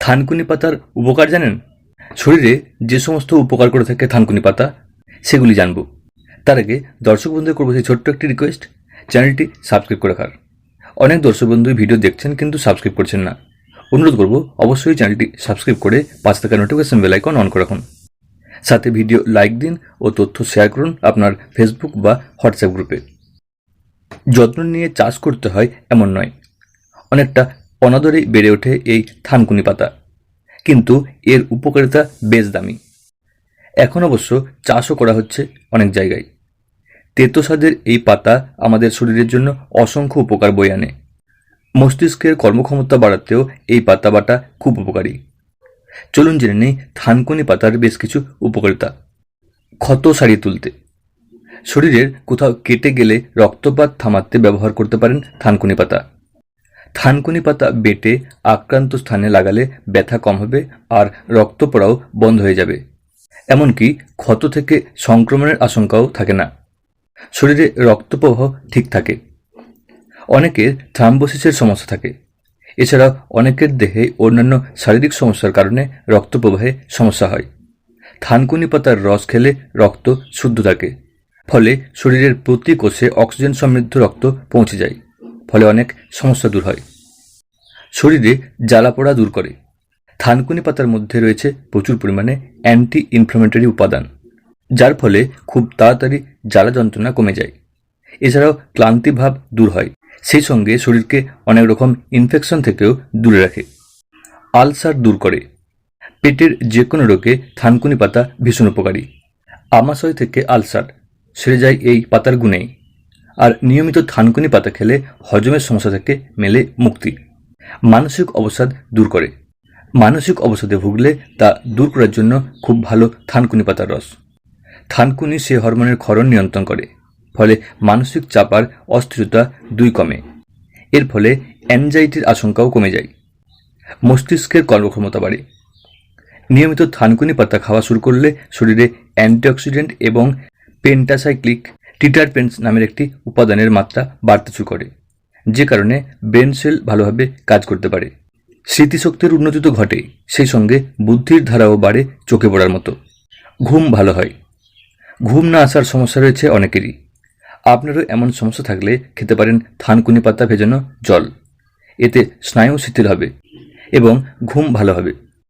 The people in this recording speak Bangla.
থানকুনি পাতার উপকার জানেন? শরীরে যে সমস্ত উপকার করে থাকে থানকুনি পাতা, সেগুলি জানব। তার আগে দর্শক বন্ধুদের করব সেই ছোট্ট একটি রিকোয়েস্ট চ্যানেলটি সাবস্ক্রাইব করে রাখার। অনেক দর্শক বন্ধুই ভিডিও দেখছেন কিন্তু সাবস্ক্রাইব করছেন না। অনুরোধ করব অবশ্যই চ্যানেলটি সাবস্ক্রাইব করে পাঁচ টাকা নোটিফিকেশন বেল আইকন অন করে রাখুন। সাথে ভিডিও লাইক দিন ও তথ্য শেয়ার করুন আপনার ফেসবুক বা হোয়াটসঅ্যাপ গ্রুপে যত্ন নিয়ে চাষ করতে হয় এমন নয়। অনেকটা অনাদরেই বেড়ে ওঠে এই থানকুনি পাতা। কিন্তু এর উপকারিতা বেশ দামি। এখন অবশ্য চাষও করা হচ্ছে অনেক জায়গায়। তেতো স্বাদের এই পাতা আমাদের শরীরের জন্য অসংখ্য উপকার বয়ে আনে। মস্তিষ্কের কর্মক্ষমতা বাড়াতেও এই পাতা বাটা খুব উপকারী। চলুন জেনে নেই থানকুনি পাতার বেশ কিছু উপকারিতা। ক্ষত সারিয়ে তুলতে। শরীরের কোথাও কেটে গেলে রক্তপাত থামাতে ব্যবহার করতে পারেন থানকুনি পাতা। থানকুনি পাতা বেটে আক্রান্ত স্থানে লাগালে ব্যথা কম হবে আর রক্ত পড়াও বন্ধ হয়ে যাবে। এমনকি ক্ষত থেকে সংক্রমণের আশঙ্কাও থাকে না। শরীরে রক্ত প্রবাহ ঠিক থাকে। অনেকের থ্রাম্বোসিসের সমস্যা থাকে। এছাড়াও অনেকের দেহে অন্যান্য শারীরিক সমস্যার কারণে রক্ত প্রবাহে সমস্যা হয়। থানকুনি পাতার রস খেলে রক্ত শুদ্ধ থাকে, ফলে শরীরের প্রতি কোষে অক্সিজেন সমৃদ্ধ রক্ত পৌঁছে যায়। ফলে অনেক সমস্যা দূর হয়। শরীরে জ্বালা পোড়া দূর করে। থানকুনি পাতার মধ্যে রয়েছে প্রচুর পরিমাণে অ্যান্টি ইনফ্লামেটরি উপাদান, যার ফলে খুব তাড়াতাড়ি জ্বালা যন্ত্রণা কমে যায়। এছাড়াও ক্লান্তি ভাব দূর হয়, সেই সঙ্গে শরীরকে অনেক রকম ইনফেকশন থেকেও দূরে রাখে। আলসার দূর করে। পেটের যে কোনো রোগে থানকুনি পাতা ভীষণ উপকারী। আমাশয় থেকে আলসার, সেরে যায় এই পাতার গুণেই। আর নিয়মিত থানকুনি পাতা খেলে হজমের সমস্যা থেকে মেলে মুক্তি। মানসিক অবসাদ দূর করে। মানসিক অবসাদে ভুগলে তা দূর করার জন্য খুব ভালো থানকুনি পাতার রস। থানকুনি সে হরমোনের ক্ষরণ নিয়ন্ত্রণ করে, ফলে মানসিক চাপার অস্থিরতা দুই কমে। এর ফলে অ্যাংজাইটির আশঙ্কাও কমে যায়। মস্তিষ্কের কর্মক্ষমতা বাড়ে। নিয়মিত থানকুনি পাতা খাওয়া শুরু করলে শরীরে অ্যান্টিঅক্সিডেন্ট এবং পেন্টাসাইক্লিক টিটারপেন্স নামের একটি উপাদানের মাত্রা বাড়তে শুরু করে, যে কারণে ব্রেন সেল ভালোভাবে কাজ করতে পারে। স্মৃতিশক্তির উন্নতি তো ঘটে, সেই সঙ্গে বুদ্ধির ধারাও বাড়ে চোখে পড়ার মতো। ঘুম ভালো হয়। ঘুম না আসার সমস্যা রয়েছে অনেকেরই। আপনারও এমন সমস্যা থাকলে খেতে পারেন থানকুনি পাতা ভেজানো জল। এতে স্নায়ু শিথিল হবে এবং ঘুম ভালো হবে।